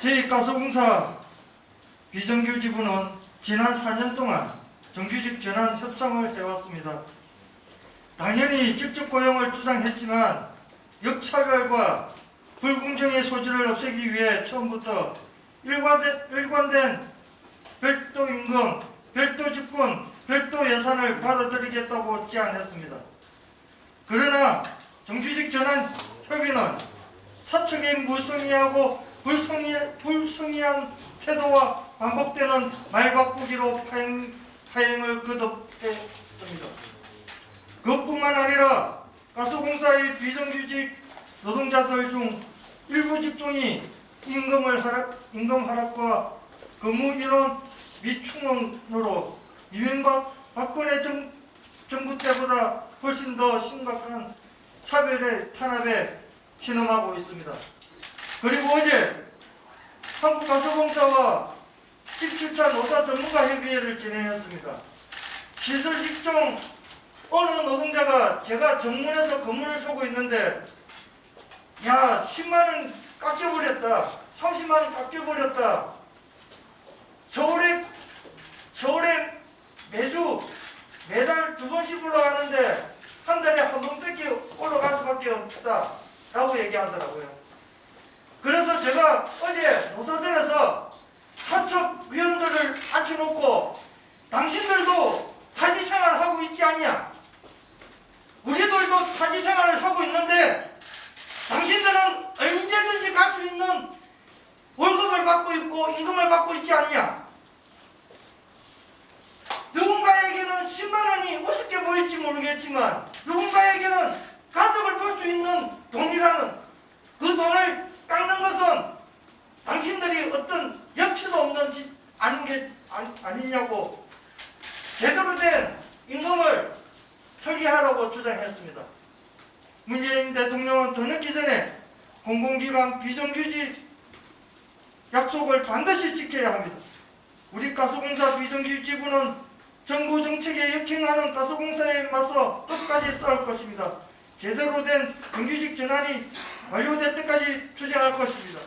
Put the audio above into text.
가수공사 비정규 지부는 지난 4년 동안 정규직 전환 협상을 해왔습니다. 당연히 직접 고용을 주장했지만 역차별과 불공정의 소지를 없애기 위해 처음부터 일관된, 일관된 별도 임금, 별도 직권, 별도 예산을 받아들이겠다고 제안했습니다. 그러나 정규직 전환 협의는 사측의 무성의하고 불성의, 불성의한 태도와 반복되는 말 바꾸기로 파행, 파행을 거듭했습니다. 그것뿐만 아니라 가스공사의 비정규직 노동자들 중 일부 직종이 임금을 하락, 임금 하락과 근무 인원 미충원으로 이명박 박근혜 정, 정부 때보다 훨씬 더 심각한 차별의 탄압에 신음하고 있습니다. 그리고 어제 한국가스공사와 17차 노사 전문가 협의회를 진행했습니다. 시설 직종 어느 노동자가 제가 정문에서 건물을 사고 있는데 야 10만원 깎여버렸다. 30만원 깎여버렸다. 서울에 서울에 매주 매달 두 번씩 올라가는데 한 달에 한 번밖에 올라갈 수밖에 없다 라고 얘기하더라고요 제가 어제 노사전에서 사측 위원들을 앉혀놓고 당신들도 타지 생활을 하고 있지 않냐 우리들도 타지 생활을 하고 있는데 당신들은 언제든지 갈 수 있는 월급을 받고 있고 임금을 받고 있지 않냐? 누군가에게는 10만 원이 우습게 보일지 모르겠지만 누군가에게는 가족을 볼 수 있는 돈이라는 그 돈을 깎는 것은 당신들이 어떤 여치도 없는 짓 아닌 게 아니, 아니냐고 제대로 된 임금을 설계하라고 주장했습니다. 문재인 대통령은 더 늦기 전에 공공기관 비정규직 약속을 반드시 지켜야 합니다. 우리 가스공사 비정규직부는 정부 정책에 역행하는 가스공사에 맞서 끝까지 싸울 것입니다. 제대로 된 정규직 전환이 완료될 때까지 투쟁할 것입니다.